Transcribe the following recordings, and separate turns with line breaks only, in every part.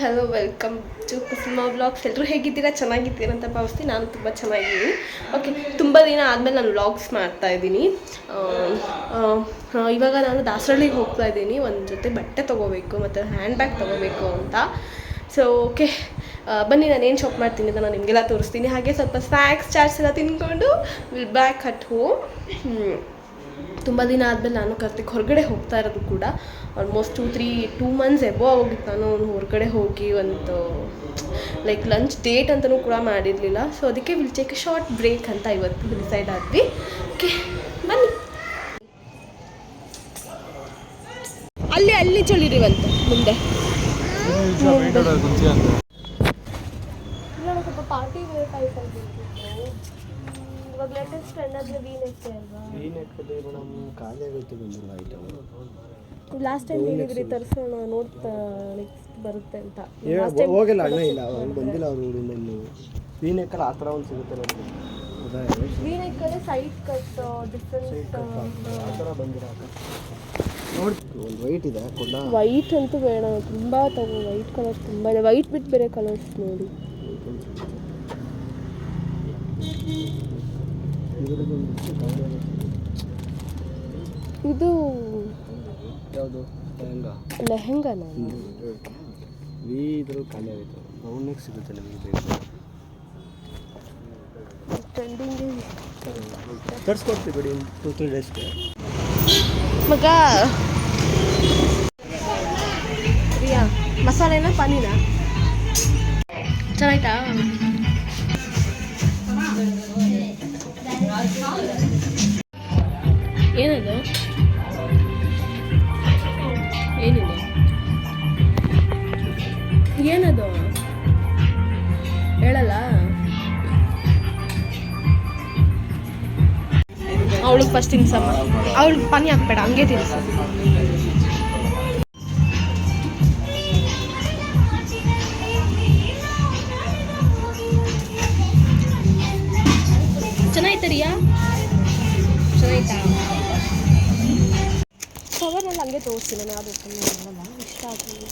Hello welcome to Kusuma vlogs ಎಲ್ಲರೂ ಹೇಗಿದ್ದೀರಾ? ಚೆನ್ನಾಗಿದ್ದೀರಾ ಅಂತ ಭಾವಿಸ್ತೀನಿ. ನಾನು ತುಂಬ ಚೆನ್ನಾಗಿದ್ದೀನಿ. ಓಕೆ ತುಂಬ ದಿನ ಆದಮೇಲೆ ನಾನು ವ್ಲಾಗ್ಸ್ ಮಾಡ್ತಾ ಇದ್ದೀನಿ. ಇವಾಗ ನಾನು ದಾಸರಳ್ಳಿಗೆ ಹೋಗ್ತಾ ಇದ್ದೀನಿ. ಒಂದು ಜೊತೆ ಬಟ್ಟೆ ತೊಗೋಬೇಕು ಮತ್ತು ಹ್ಯಾಂಡ್ ಬ್ಯಾಗ್ ತೊಗೋಬೇಕು ಅಂತ. ಸೊ ಓಕೆ ಬನ್ನಿ, ನಾನು ಏನು ಶಾಪ್ ಮಾಡ್ತೀನಿ ಅಂತ ನಾನು ನಿಮಗೆಲ್ಲ ತೋರಿಸ್ತೀನಿ. ಹಾಗೆ ಸ್ವಲ್ಪ ಸ್ನ್ಯಾಕ್ಸ್ ಚಾರ್ಜ್ ಎಲ್ಲ ತಿನ್ಕೊಂಡು ವಿಲ್ ಬ್ಯಾಕ್ ಅಟ್ ಹೋಮ್, ತುಂಬ ದಿನ ಆದಮೇಲೆ ನಾನು ಕರ್ತಿಗೆ ಹೊರಗಡೆ ಹೋಗ್ತಾ ಇರೋದು ಕೂಡ. Almost two three two months above ಹೋಗಿತ್ತು ನಾನು ಅವ್ನು ಹೊರಗಡೆ ಹೋಗಿ ಒಂದು ಲೈಕ್ ಲಂಚ್ ಡೇಟ್ ಅಂತಲೂ ಕೂಡ ಮಾಡಿರಲಿಲ್ಲ. ಸೊ ಅದಕ್ಕೆ will take a short break ಅಂತ ಇವತ್ತು ಡಿಸೈಡ್ ಆದ್ವಿ. ಓಕೆ ಬನ್ನಿ. ಅಲ್ಲಿ ಅಲ್ಲಿ ಚಳಿರಿವಂತ ಮುಂದೆ. ಸ್ವಲ್ಪ ಪಾರ್ಟಿ ವೇರ್ ಟೈಪಲ್ಲಿ ಇವಾಗ ಲೇಟೆಸ್ಟ್ ಟ್ರೆಂಡ್ ಆದರೆ ವಿ ನೆಕ್ ಅಲ್ವಾ?
ಖಾಲಿ ಆಗೋಯ್ತು ಬಂದಿಲ್ಲ ಐಟಮ್
ಲಾಸ್ಟ್ ಟೈಮ್ ಹೇಳಿದ್ರಿ ತರಿಸೋಣ ನೋಡ್ತಾ ನೆಕ್ಸ್ಟ್ ಬರುತ್ತೆ ಅಂತ. Last time
ಹೋಗಿಲ್ಲ ಅಣ್ಣ ಇಲ್ಲ ಅವ್ನು ಬಂದಿಲ್ಲ ಅವ್ರು ಇನ್ನೊಂದು ವೀನೆಕ್ಕಲ್ಲಿ ಆ ಥರ ಒಂದು ಸಿಗುತ್ತೆ ನೋಡಿ ಹೌದಾ
ಸೈಟ್ ಅಲ್ಲೇ ಸೈಡ್ ಕಟ್ ಡಿಫ್ರೆಂಟ್
ಆ ಥರ. ಬಂದಿಲ್ಲ ನೋಡಿ ಒಂದು ವೈಟ್ ಇದೆ ಕೊಂಡ
ವೈಟ್ ಅಂತೂ ಬೇಡ ತುಂಬ ತಗೋ ವೈಟ್ ಕಲರ್ಸ್ ತುಂಬ ಇದೆ. ವೈಟ್ ಬಿಟ್ಟು ಬೇರೆ ಕಲರ್ಸ್ ನೋಡಿ. ಇದು
ಯಾವುದು? ಲೆಹಂಗಾ.
ಲೆಹಂಗಾನ?
ವಿ ಖಾಲಿ ಆಗೋಯ್ತು ರೌಂಡ್ನಾಗ ಸಿಗುತ್ತೆ ನಿಮಗೆ ಬೇಕು
ಟ್ರೆಂಡಿಂಗ್
ತರಿಸ್ಕೊಡ್ತೀವಿ ಬಿಡಿ ಟೂ ತ್ರೀ ಡೇಸ್ಗೆ
ಮಗ. ಪ್ರಿಯಾ ಮಸಾಲೆನ ಪಾನಿನ? ಚೆನ್ನಾಯ್ತಾ? ಏನಿದೆ? ಏನದು? ಹೇಳಲ್ಲ? ಅವಳಿಗೆ ಫಸ್ಟ್ ತಿನ್ಸಮ್ಮ ಅವಳಿಗೆ ಪಾನಿ ಹಾಕ್ಬೇಡ ಹಂಗೆ ತಿನ್ಸ. ಚೆನ್ನಾಯ್ತಾ ರಿಯಾ? ಚೆನ್ನಾಯ್ತಾ ಕವರ್ನಲ್ಲಿ ಹಂಗೆ ತೋರಿಸ್ತೀನಿ ನಾನು ಅದು ಇಷ್ಟ ಆಗ್ತದೆ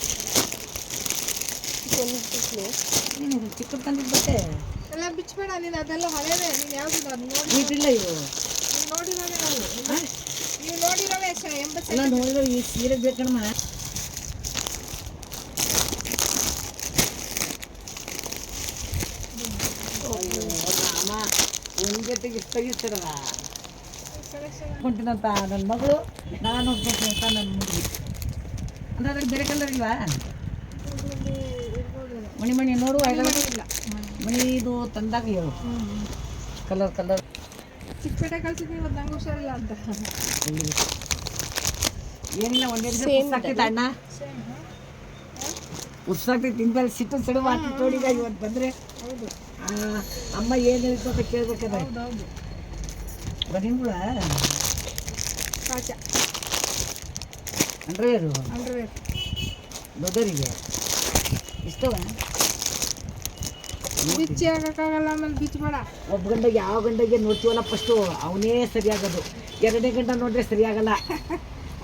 ಪಿಕ್ಲು
ಚಿಕ್ಕದ್ ತಂದಿದ್ದು ಬಟ್ಟೆ?
ಎಲ್ಲ ಬಿಚ್ಚಬೇಡ ನೀನು ಅದೆಲ್ಲ ಹಳೇದೆ. ನೀನು ಯಾವುದು ಅದು ನೋಡಿ
ಇದಿಲ್ಲ ಇವು.
ನೀವು ನೋಡಿರೋವೆ ನಾವು ನೀವು ನೋಡಿರೋವೆ ಎಂಬತ್ತು
ಎಲ್ಲ ನೋಡಿದ್ರೆ ಈ ಸೀರೆ ಬೇಕಣ್ಣ ಒಂದು ಜೊತೆಗೆ ಇಷ್ಟ ತೆಗಿಸ್ತಾರಲ್ಲ ಹೊಂಟಿನಂತ ನನ್ನ ಮಗಳು ನಾನು ನನ್ನ ಮಗಳು. ಅಂದ್ರೆ ಅದಕ್ಕೆ ಬೇರೆ ಕಲರ್ ಇಲ್ವಾ? ಮಣಿ ಮಣಿ ನೋಡು ಇಲ್ಲ. ಮಣಿ ಇದು ತಂದಾಗ ಹೇಳು. ಕಲರ್ ಕಲರ್
ಚಿಕ್ಕಪೇಟೆ ಕಳ್ಸಿದ್ವಿ ಇವತ್ತು ನಂಗೆ ಹುಷಾರಿಲ್ಲ ಅಂತ.
ಏನಿಲ್ಲ ಒಂದೇ ದಿವಸ ಅಣ್ಣ. ಉತ್ಸಾಗ್ತೈತೆ ತಿಂದಲ್ಲಿ ಸಿಟ್ಟು ಸಿಡು ಮಾತು ನೋಡಿಗ ಇವತ್ತು ಬಂದರೆ. ಅಮ್ಮ ಏನು ಹೇಳ್ತು ಅಂತ ಕೇಳ್ಬೇಕಾದ್ರೆ ಬನ್ನಿಗಳ
ಕಾಚ
ಅಂಡ್ರವೇರು
ಅಂಡ್ರವೇರ್
ದೊಡ್ಡರಿಗೆ? ಇಷ್ಟವ?
ಬಿಚ್ಚಿ ಆಮೇಲೆ ಬಿಚ್ಚಬೇಡ.
ಒಬ್ಬ ಗಂಡಗೆ ಯಾವ ಗಂಡಗೆ ನೋಡ್ತೀವಲ್ಲ ಫಸ್ಟು ಅವನೇ ಸರಿಯಾಗೋದು. ಎರಡನೇ ಗಂಡ ನೋಡ್ರೆ ಸರಿಯಾಗಲ್ಲ.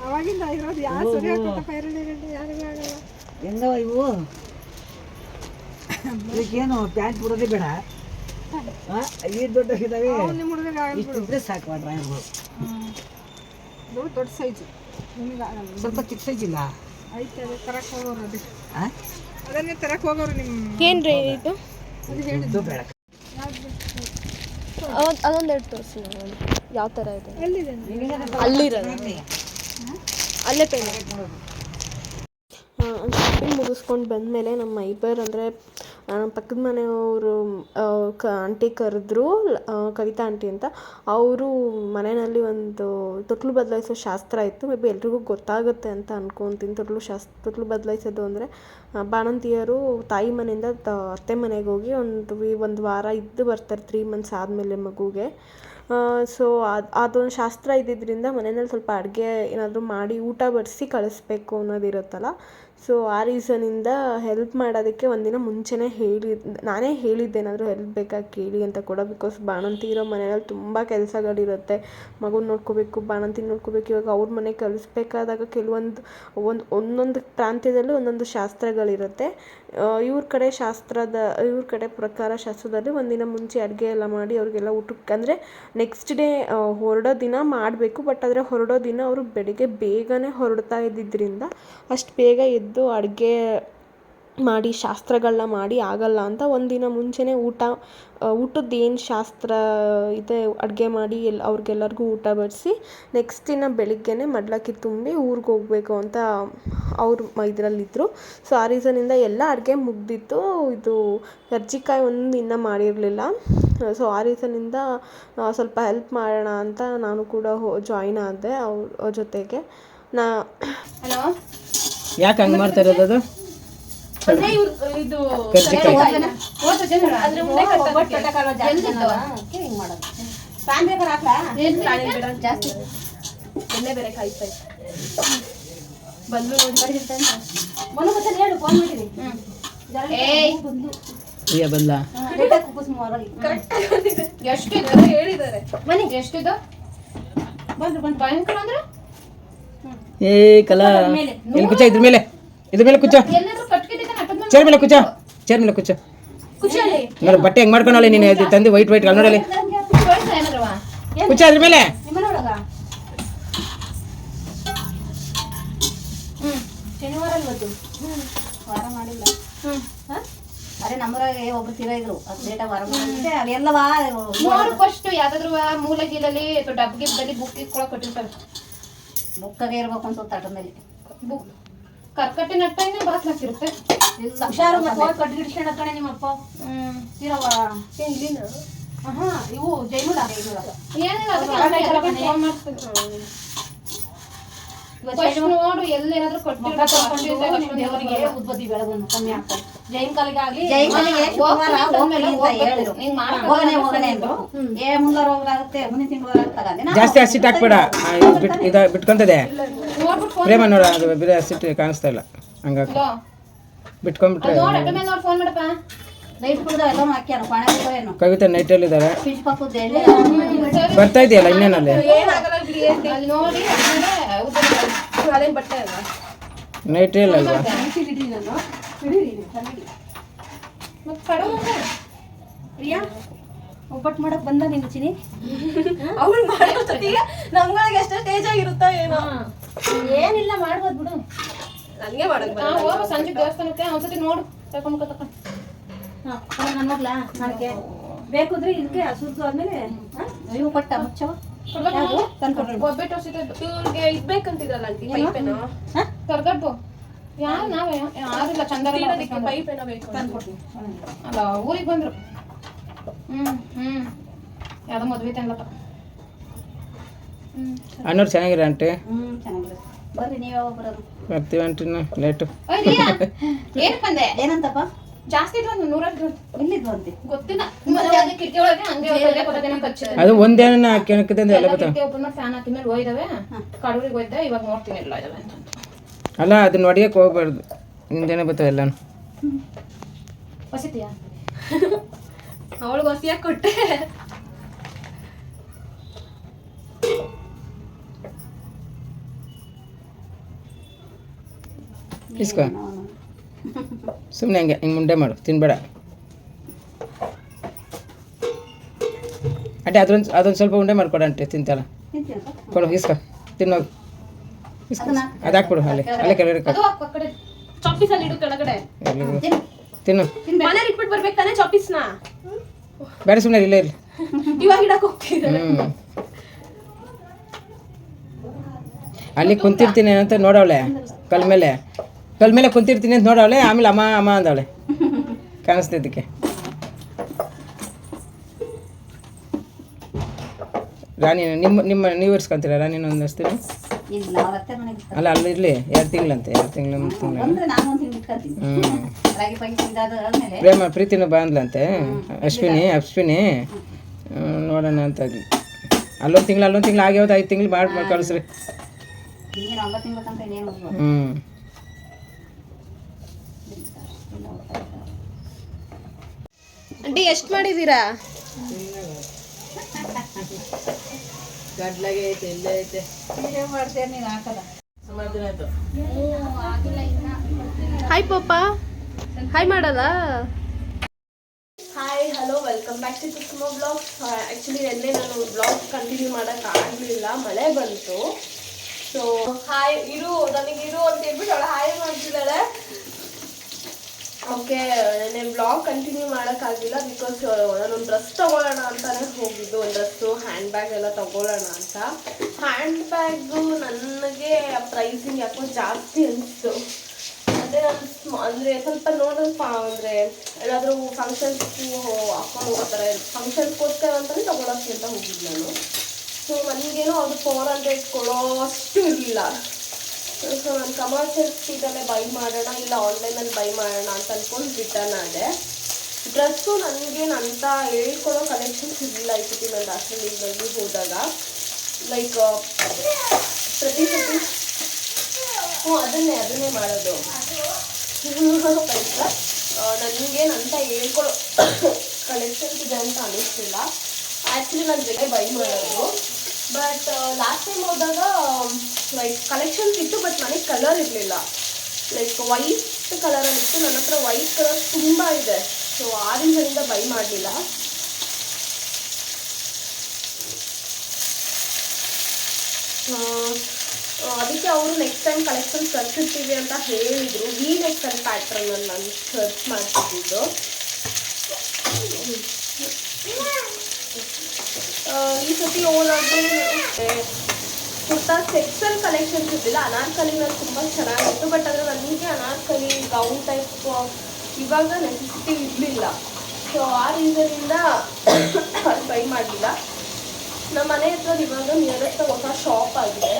ಅವಾಗಿಂದ ಇರೋದು ಯಾರು ಸರಿ ಎರಡನೇ ಗಂಟೆ ಯಾರಿಗೂ ಆಗಲ್ಲ.
ಹೆಂಗವ ಇವು? ಇದಕ್ಕೇನು ಪ್ಯಾಂಟ್ ಬಿಡೋದೇ ಬೇಡ. ಆ, ಈ ದೊಡ್ಡ ಇದಾವೆ.
ನಿಮ್ಮ
ಇಷ್ಟಿದ್ರೆ ಸಾಕು ಡ್ರೈವರ್ಗಳು
ದೊಡ್ಡ ದೊಡ್ಡ ಸೈಜು ನಿಮಗೆ ಆಗಲ್ಲ.
ಸ್ವಲ್ಪ ಚಿಕ್ಕ ಸೈಜ್ ಇಲ್ಲ.
ಐತೆ ಅದು ತರಕ್ಕೆ ಹೋಗೋರು ಅದೇ? ಅದನ್ನೇ ತರಕ್ಕೆ ಹೋಗೋರು ನಿಮ್ಮ
ಏನು ರೀ ಇದು?
ಅದು ಹೇಳಿ
ಇದು ಬೇಡ
ಅದೊಂದು ಎರಡು ತೋರಿಸಿ ಯಾವ ಥರ ಇದೆ? ಅಲ್ಲಿರೋದು. ಅಲ್ಲೇ ಪೇ ಶಾಪಿಂಗ್ ಮುಗಿಸ್ಕೊಂಡು ಬಂದಮೇಲೆ ನಮ್ಮ ಐಬರ್ ಅಂದರೆ ಪಕ್ಕದ ಮನೆಯವರು ಕ, ಆಂಟಿ ಕರೆದ್ರು ಕವಿತಾ ಆಂಟಿ ಅಂತ. ಅವರು ಮನೆಯಲ್ಲಿ ಒಂದು ತೊಟ್ಲು ಬದಲಾಯಿಸೋ ಶಾಸ್ತ್ರ ಇತ್ತು. ಮೇ ಬಿ ಎಲ್ರಿಗೂ ಗೊತ್ತಾಗುತ್ತೆ ಅಂತ ಅನ್ಕೊತೀನಿ. ತೊಟ್ಲು ಶಾಸ್ತ್ರ ತೊಟ್ಲು ಬದಲಾಯಿಸೋದು ಅಂದರೆ ಬಾಣಂತಿಯರು ತಾಯಿ ಮನೆಯಿಂದ ತ, ಅತ್ತೆ ಮನೆಗೆ ಹೋಗಿ ಒಂದು ಒಂದು ವಾರ ಇದ್ದು ಬರ್ತಾರೆ ತ್ರೀ ಮಂತ್ಸ್ ಆದಮೇಲೆ ಮಗುಗೆ. ಸೊ ಅದು, ಅದೊಂದು ಶಾಸ್ತ್ರ ಇದ್ದಿದ್ದರಿಂದ ಮನೆಯಲ್ಲಿ ಸ್ವಲ್ಪ ಅಡುಗೆ ಏನಾದರೂ ಮಾಡಿ ಊಟ ಬಡಿಸಿ ಕಳಿಸ್ಬೇಕು ಅನ್ನೋದಿರುತ್ತಲ್ಲ.
ಸೊ ಆ ರೀಸನಿಂದ ಹೆಲ್ಪ್ ಮಾಡೋದಕ್ಕೆ ಒಂದಿನ ಮುಂಚೆನೇ ಹೇಳಿ, ನಾನೇ ಹೇಳಿದ್ದೆ ಏನಾದರೂ ಹೆಲ್ಪ್ ಬೇಕಾ ಕೇಳಿ ಅಂತ ಕೂಡ ಬಿಕಾಸ್ ಬಾಣಂತಿ ಇರೋ ಮನೆಯಲ್ಲಿ ತುಂಬ ಕೆಲಸಗಳಿರುತ್ತೆ. ಮಗುನ ನೋಡ್ಕೋಬೇಕು ಬಾಣಂತಿ ನೋಡ್ಕೋಬೇಕು, ಇವಾಗ ಅವ್ರ ಮನೆ ಕಳಿಸ್ಬೇಕಾದಾಗ ಕೆಲವೊಂದು, ಒಂದು, ಒಂದೊಂದು ಪ್ರಾಂತ್ಯದಲ್ಲೂ ಒಂದೊಂದು ಶಾಸ್ತ್ರಗಳಿರುತ್ತೆ. ಇವ್ರ ಕಡೆ ಶಾಸ್ತ್ರದ, ಇವ್ರ ಕಡೆ ಪ್ರಕಾರ ಶಾಸ್ತ್ರದಲ್ಲಿ ಒಂದಿನ ಮುಂಚೆ ಅಡುಗೆ ಎಲ್ಲ ಮಾಡಿ ಅವ್ರಿಗೆಲ್ಲ ಊಟಕ್ಕೆ, ಅಂದರೆ ನೆಕ್ಸ್ಟ್ ಡೇ ಹೊರಡೋ ದಿನ ಮಾಡಬೇಕು ಬಟ್ ಆದರೆ ಹೊರಡೋ ದಿನ ಅವರು ಬೆಳಿಗ್ಗೆ ಬೇಗನೆ ಹೊರಡ್ತಾ ಇದ್ದಿದ್ದರಿಂದ ಅಷ್ಟು ಬೇಗ ಎದ್ದು ಅಡುಗೆ ಮಾಡಿ ಶಾಸ್ತ್ರಗಳನ್ನ ಮಾಡಿ ಆಗಲ್ಲ ಅಂತ ಒಂದಿನ ಮುಂಚೆನೇ ಊಟ ಊಟದ ಏನು ಶಾಸ್ತ್ರ ಇದೆ ಅಡುಗೆ ಮಾಡಿ ಎಲ್ಲ ಅವ್ರಿಗೆಲ್ಲರಿಗೂ ಊಟ ಬಡಿಸಿ ನೆಕ್ಸ್ಟ್ ದಿನ ಬೆಳಿಗ್ಗೆನೇ ಮಡ್ಲಕ್ಕಿ ತುಂಬಿ ಊರಿಗೆ ಹೋಗಬೇಕು ಅಂತ ಅವರು ಇದರಲ್ಲಿದ್ದರು ಸೊ ಆ ರೀಸನಿಂದ ಎಲ್ಲ ಅಡುಗೆ ಮುಗ್ದಿತ್ತು. ಇದು ಕರ್ಜಿಕಾಯಿ ಒಂದು ಇನ್ನೂ ಮಾಡಿರಲಿಲ್ಲ. ಸೊ ಆ ರೀಸನಿಂದ ಸ್ವಲ್ಪ ಹೆಲ್ಪ್ ಮಾಡೋಣ ಅಂತ ನಾನು ಕೂಡ ಹೋ ಜಾಯ್ನ್ ಆದೆ ಅವ್ರ ಜೊತೆಗೆ. ನಾ ಹಲೋ
ಯಾಕೆ ಹಂಗೆ ಮಾಡ್ತಾ ಇರೋದು ಅದು?
ಅಂದ್ರೆ ಇವ್ರು ಇದು
ಕರ್ಜಿಕಾಯಿ.
ಅಂದ್ರೆ ಉಂಡೆ ಜಾಸ್ತಿ ಎಣ್ಣೆ ಬೇರೆ ಕಾಯ್ತಾ ಇತ್ತು ಬಂದು ಹೇಳಿದ್ದಾರೆ.
ಭಯಂಕರ ಅಂದ್ರೆ?
ಏ, ಕಲಾ. ಇಲ್ಲಿ ಕುಚ್ಚ ಇದ್ರ ಮೇಲೆ. ಇದ್ರ ಮೇಲೆ ಕುಚ್ಚ ಚೇರ್ ಮೇಲೆ ಕುಚ್ಚ ಚೇರ್ ಮೇಲೆ ಕುಚ್ಚ ನೋಡಿ, ಬಟ್ಟೆ ಹೆಂಗ್ ಮಾಡ್ಕೊಂಡಲ್ಲ ನೀನು? ತಂದೆ ವೈಟ್ ವೈಟ್ ನೋಡಲಿ ಕುಚ್ಚ ಅದ್ರ ಮೇಲೆ.
ಶನಿವಾರ
ವಾರ ಮಾಡಿಲ್ಲ ಅರೆ ನಮ್ಮದ್ರಾಗೆ ಒಬ್ರು ತೀರ ಇದ್ರು ಅದು ಡೇಟ ವಾರ ಮಾಡಿದ್ರೆ ಅವೆಲ್ಲವ
ನೋಡು ಫಸ್ಟ್ ಯಾವ್ದಾದ್ರು ಮೂಲ ಗೀಲಲ್ಲಿ ಅಥವಾ ಡಬ್ ಗಿಬ್ಬಲ್ಲಿ ಬುಕ್ ಇಟ್ಕೊಳಕ್ ಕೊಟ್ಟಿರ್ತಾರೆ.
ಬುಕ್ಕಗೆ ಇರ್ಬೇಕು ಅನ್ಸುತ್ತೆ ಆಟೋದಲ್ಲಿ.
ಬುಕ್. ಕಟ್ ನಟ್ಟ ಇನ್ನೂ ಬಾಸ್ಲಾಕಿರುತ್ತೆ
ಹುಷಾರು ಮತ್ತೆ ಕಟ್ಟಿ ಹಿಡ್ಸ್ಕೊಂಡ ಕಣೆ ನಿಮ್ಮಪ್ಪ
ಇರವ
ಇಲ್ಲಿಂದ? ಹಾ ಇವು ಜೈನುಡ ಜೈನುಡ
ಏನಿಲ್ಲ ನೋಡು ಎಲ್ಲೇನಾದ್ರೂ ಕಟ್ಟಿ
ದೇವರಿಗೆ ಉದ್ಬತ್ತಿ ಬೆಳಗನ್ನು ಕಮ್ಮಿ ಆಗ್ತದೆ. ಜೈನ್ ಕಾಲಿಗೆ ಆಗ್ಲಿ
ಜೈನ್ ಕಾಲಿಗೆ
ಶುಕ್ರವಾರ
ಹೋಗ್ತೀನಿ
ಹೋಗ್ತೀನಿ ಅಂತ ಹೇಳಿದ್ರು.
ನೀನ್ ಮಾಡ್ಬೇಕು.
ಹೋಗನೆ ಹೋಗನೆ ಅಂದ್ರು. ಏ ಮುಂಗಾರ ಹೋಗ್ಲಾಗುತ್ತೆ ಮುಂದಿನ ತಿಂಗಳು ಆಗುತ್ತೆ
ಜಾಸ್ತಿ ಹಸಿಟ್ಟು ಹಾಕ್ಬೇಡ. ಇದ ಇದು ಬಿಟ್ ಇದು ಬಿಟ್ಕೊಂತದೆ. ಪ್ರೇಮ ನೋಡ ಅದು ಬೇರೆ ಹಸಿಟ್ಟು ಕಾಣಿಸ್ತಾ ಇಲ್ಲ. ಹಂಗಾಗಿ ಬಿಟ್ಕೊಂಡ್ಬಿಟ್ರೆ
ಮೇಲೆ ಫೋನ್ ಮಾಡಪ್ಪ.
ಕವಿತಾ ನೈಟಲ್ಲಿ ಇದ್ದಾರೆ ಬರ್ತಾ ಇದೆಯಲ್ಲ ಇನ್ನೇನಲ್ಲಿ?
ಏನಾಗಲ್ಲ ಬಿಡಿ
ಅಲ್ಲಿ ನೋಡಿ ಆಮೇಲೆ
ಬಟ್ಟೆ ಅಲ್ವಾ?
ನೈಟ್ ಇಲ್ಲ ಅಲ್ವಾ.
ಪ್ರಿಯಾ ಒಬ್ಬಟ್ಟು ಮಾಡಕ್ ಬಂದ ನಿನ್ನ ಚಿನಿ?
ಅವಳು ಮಾಡೋಷ್ಟೊತ್ತಿಗೆ ನಮ್ಗಳಿಗೆ ಎಷ್ಟು ಸ್ಟೇಜ್ ಆಗಿರುತ್ತಾ ಏನೋ
ಏನಿಲ್ಲ ಮಾಡ್ಬೋದು ಬಿಡು.
ನನಗೆ
ಮಾಡೋದು ಹೋಗು ಸಂಜೆ ದೇವಸ್ಥಾನಕ್ಕೆ. ಒಂದ್ಸತಿ ನೋಡು ತಕೊಂಡ್ಕೊ ತಕೊಂಡು.
ಹಾಂ ನಾನು ನನಗೆ ಬೇಕಂದ್ರೆ ಇದಕ್ಕೆ ಸುರ್ದು ಆದ್ಮೇಲೆ ನೀವು ಕೊಟ್ಟ ಮುಚ್ಚವ?
ಒಬ್ಬಟ್ಟು
ಇವ್ರಿಗೆ ಇದ್ ಅಂತ ಪೈಪೇನೋ?
ಯಾರು ನಾವೇ? ಯಾರಿಲ್ಲ ಚಂದ
ಪೈಪೇನೋ ಬೇಕು
ಅಲ್ಲ ಊರಿಗೆ ಬಂದ್ರು. ಹ್ಮ್ ಹ್ಮ್. ಯಾವ್ದೋ ಮದ್ವೆ ತಂದಪ್ಪ
ಅಣ್ಣವ್ರು ಚೆನ್ನಾಗಿರ ಆಂಟಿ.
ಬರ್ರಿ ನೀವ್ ಯಾವಾಗ ಬರೋದು?
ಬರ್ತೀವಿ ಆಂಟಿನ ಲೇಟು
ಏನ್ ಬಂದೆ?
ಏನಂತಪ್ಪ?
ಜಾಸ್ತಿ ಒಂದು ನೂರ
ಎಲ್ಲಿದ್ವಂತೆ
ಗೊತ್ತಿಲ್ಲ. ಮತ್ತೆ ಅದೇ ಕಿಟಕಿ ಒಳಗೆ ಹಂಗೆ ಕಚ್ಚಿದೆ.
ಅದು ಒಂದೇನ ಕೆಣಕದಂದ್ರೆ ಎಲ್ಲ
ಎಲ್ಲ
ಗೊತ್ತಾ
ಫ್ಯಾನ್ ಹಾಕಿದ ಮೇಲೆ ಹೋಯ್ದವೆ ಕಡೂರಿಗೆ ಹೋಯ್ದೆ ಇವಾಗ ನೋಡ್ತೀನಿ ಎಲ್ಲ ಇದಾವೆ ಅಂತ.
ಅಲ್ಲ ಅದನ್ನ ಹೊಡಿಯಕ್ಕೆ ಹೋಗ್ಬಾರ್ದು. ನಿಂದೇನೆ ಬರ್ತಾವೆ ಎಲ್ಲಾನು.
ಹೊಸಿತೀಯಾ
ಅವಳಿಗೆ ಹೊಸಿಯಾಗಿ ಕೊಟ್ಟೆ
ಇಸ್ಕೋ. ಸುಮ್ಮನೆ ಹಂಗೆ ಹಿಂಗೆ ಮುಂಡೆ ಮಾಡು ತಿನ್ಬೇಡ. ಅಡ್ಡಿ ಅದೊಂದು ಅದೊಂದು ಸ್ವಲ್ಪ ಉಂಡೆ ಮಾಡ್ಕೊಡ ಅಂಟೆ ತಿಂತಾಳ ಕೊಡು ಇಸ್ಕೊ ತಿನ್ನೋದು ಇಸ್ಕೊ ಅದು ಹಾಕ್ಬಿಡು ಅಲ್ಲೇ. ಅಲ್ಲೇ ಕೆಳಗಡೆ
ಚಾಪೀಸ್ ಅಲ್ಲಿ ಇಡು ಕೆಳಗಡೆ.
ತಿನ್ನು.
ಮನೇಲಿ ಇಟ್ಬಿಟ್ಟು ಬರ್ಬೇಕು ತಾನೇ ಚಾಪಿಸ್ನ?
ಬೇಡ ಸುಮ್ಮನೆ ಇಲ್ಲೇ ಇರಲಿ
ಇವಾಗ ಇಡಕ್ಕೆ ಹೋಗ್ತಿದ್ದಾರೆ?
ಅಲ್ಲಿ ಕುಂತಿರ್ತೀನಿ ಅಂತ ನೋಡವಳೆ ಕಲ್ ಮೇಲೆ. ಕಲ್ ಮೇಲೆ ಕುಂತಿರ್ತೀನಿ ಅಂತ ನೋಡವಳೆ ಆಮೇಲೆ ಅಮ್ಮ ಅಮ್ಮ ಅಂದವಳೆ. ಕಾಣಿಸ್ತಿದ್ದಕ್ಕೆ ರಾಣಿ ನಿಮ್ಮ ನಿಮ್ಮ ನೀವು ಇರ್ಸ್ಕೊಂತೀರ? ರಾಣಿನ ಒಂದು ಅಲ್ಲ ಅಲ್ಲಿ ಇರಲಿ ಎರಡು ತಿಂಗಳಂತೆ ಎರಡು ತಿಂಗಳು ಹ್ಞೂ ಪ್ರೇಮ ಪ್ರೀತಿನೂ ಬಂದ್ಲಂತೆ. ಅಶ್ವಿನಿ ಅಶ್ವಿನಿ. ನೋಡೋಣ ಅಂತ ಅಲ್ಲೊಂದು ತಿಂಗಳು ಅಲ್ಲೊಂದು ತಿಂಗಳು ಆಗ್ಯಾವ್ದು ಐದು ತಿಂಗಳು ಮಾಡಿ ಮಾಡಿ ಕಳಿಸ್ರಿ. ಹ್ಞೂ
ಆಂಟಿ ಎಷ್ಟು ಮಾಡಿದ್ದೀರಾ
ಗಡ್ಲಾಗೆ ಐತೆ ಎಲ್ಲ ಐತೆ.
ಏನ್ ಮಾಡ್ತೀಯ ನೀನು ಹಾಕಲ್ಲ?
ಸುಮಾರು ದಿನ ಆಯ್ತು.
ಹಾಯ್ ಪಾಪ ಹಾಯ್ ಮಾಡಲ್ಲ? Hi hello welcome back to Kusuma blog actually ನಿನ್ನೆ ನಾನು ಬ್ಲಾಗ್ ಕಂಟಿನ್ಯೂ ಮಾಡೋಕ್ಕಾಗಲಿಲ್ಲ ಮಳೆ ಬಂತು. ಸೊ ಹಾಯ್ ಇರು ನನಗಿರು ಇರು ಅಂತ ಹೇಳ್ಬಿಟ್ಟು ಅವಳು ಹಾಯ್ ಮಾಡ್ತಿದ್ದಾಳೆ. ಓಕೆ, ನೆನ್ನೆ ಬ್ಲಾಗ್ ಕಂಟಿನ್ಯೂ ಮಾಡೋಕ್ಕಾಗಿಲ್ಲ ಬಿಕಾಸ್ ನಾನೊಂದು ಡ್ರೆಸ್ ತೊಗೊಳ್ಳೋಣ ಅಂತಲೇ ಹೋಗಿದ್ದು. ಒಂದು ಡ್ರೆಸ್ಸು ಹ್ಯಾಂಡ್ ಬ್ಯಾಗ್ ಎಲ್ಲ ತೊಗೊಳ್ಳೋಣ ಅಂತ. ಹ್ಯಾಂಡ್ ಬ್ಯಾಗು ನನಗೆ ಪ್ರೈಸಿಂಗ್ ಯಾಕೋ ಜಾಸ್ತಿ ಅನಿಸ್ತು. ಅದೇ ನಾನು ಅಂದರೆ ಸ್ವಲ್ಪ ನೋಡಲ್ಪ ಅಂದರೆ ಎಲ್ಲಾದರೂ ಫಂಕ್ಷನ್ಸ್ಗೂ ಹಾಕೊಂಡು ಹೋಗ್ತಾರೆ. ಫಂಕ್ಷನ್ಸ್ಗೋಸ್ಕರ ಅಂತಲೇ ತೊಗೊಳಕ್ಕೆ ಅಂತ ಹೋಗಿದ್ದು ನಾನು. ಸೊ ನನಗೇನೋ ಅದು ಫೋರ್ ಹಂಡ್ರೆಡ್ ಕೊಡೋ ಅಷ್ಟು ಇರಲಿಲ್ಲ. ಸೊ ನಾನು ಕಮರ್ಷಿಯಲ್ ಸ್ಟ್ರೀಟಲ್ಲೇ ಬೈ ಮಾಡೋಣ, ಇಲ್ಲ ಆನ್ಲೈನಲ್ಲಿ ಬೈ ಮಾಡೋಣ ಅಂತ ಅಂದ್ಕೊಂಡು ರಿಟರ್ನ್ ಆದೆ ಡ್ರೆಸ್ಸು ನನಗೇನು ಅಂತ ಹೇಳ್ಕೊಡೋ ಕಲೆಕ್ಷನ್ಸ್ ಇರಲಿಲ್ಲ ಈ ಸತಿ ನಾನು ದಾಸರಳ್ಳಿಗೆ ಹೋದಾಗ. ಲೈಕ್ ಪ್ರತಿ ಸತಿ ಹ್ಞೂ ಅದನ್ನೇ ಅದನ್ನೇ ಮಾಡೋದು. ನನಗೇನು ಅಂತ ಹೇಳ್ಕೊಡೋ ಕಲೆಕ್ಷನ್ಸ್ ಇದೆ ಅಂತ ಅನ್ನಿಸ್ತಿಲ್ಲ ಆ್ಯಕ್ಚುಲಿ ನಾನು ಜೊತೆ ಬೈ ಮಾಡೋದು. ಬಟ್ ಲಾಸ್ಟ್ ಟೈಮ್ ಹೋದಾಗ ಲೈಕ್ ಕಲೆಕ್ಷನ್ಸ್ ಇತ್ತು ಬಟ್ ನನಗೆ ಕಲರ್ ಇರಲಿಲ್ಲ. ಲೈಕ್ ವೈಟ್ ಕಲರಲ್ಲಿ ಇತ್ತು. ನನ್ನ ಹತ್ರ ವೈಟ್ ಕಲರ್ ತುಂಬ ಇದೆ. ಸೊ ಆ ರೀಸನಿಂದ ಬೈ ಮಾಡಲಿಲ್ಲ. ಅದಕ್ಕೆ ಅವರು ನೆಕ್ಸ್ಟ್ ಟೈಮ್ ಕಲೆಕ್ಷನ್ ತರಿಸಿರ್ತೀವಿ ಅಂತ ಹೇಳಿದರು. ಈ ನೆಕ್ಸ್ಟ್ ಅಲ್ಲಿ ಪ್ಯಾಟ್ರನ್ ನಾನು ಸರ್ಚ್ ಮಾಡ್ತಿದ್ದು ಈ ಸತಿ ಹೋದಾದ್ರೆ ಕುರ್ತಾ ಸೆಕ್ಸಲ್ ಕಲೆಕ್ಷನ್ಸ್ ಇದ್ದಿಲ್ಲ ಅನಾರ್ಕಲಿನಲ್ಲಿ ತುಂಬ ಚೆನ್ನಾಗಿತ್ತು ಬಟ್ ಆದರೆ ನನಗೆ ಅನಾರ್ಕಲಿ ಗೌನ್ ಟೈಪ್ ಇವಾಗ ನೆಸೆಸಿಟಿ ಇರಲಿಲ್ಲ. ಸೊ ಆ ರೀಸನಿಂದ ಬೈ ಮಾಡಲಿಲ್ಲ. ನಮ್ಮ ಮನೆ ಹತ್ರ ಇವಾಗ ನಿಯರೆಸ್ಟ್ ಹೊಸ ಶಾಪ್ ಆಗಿದೆ.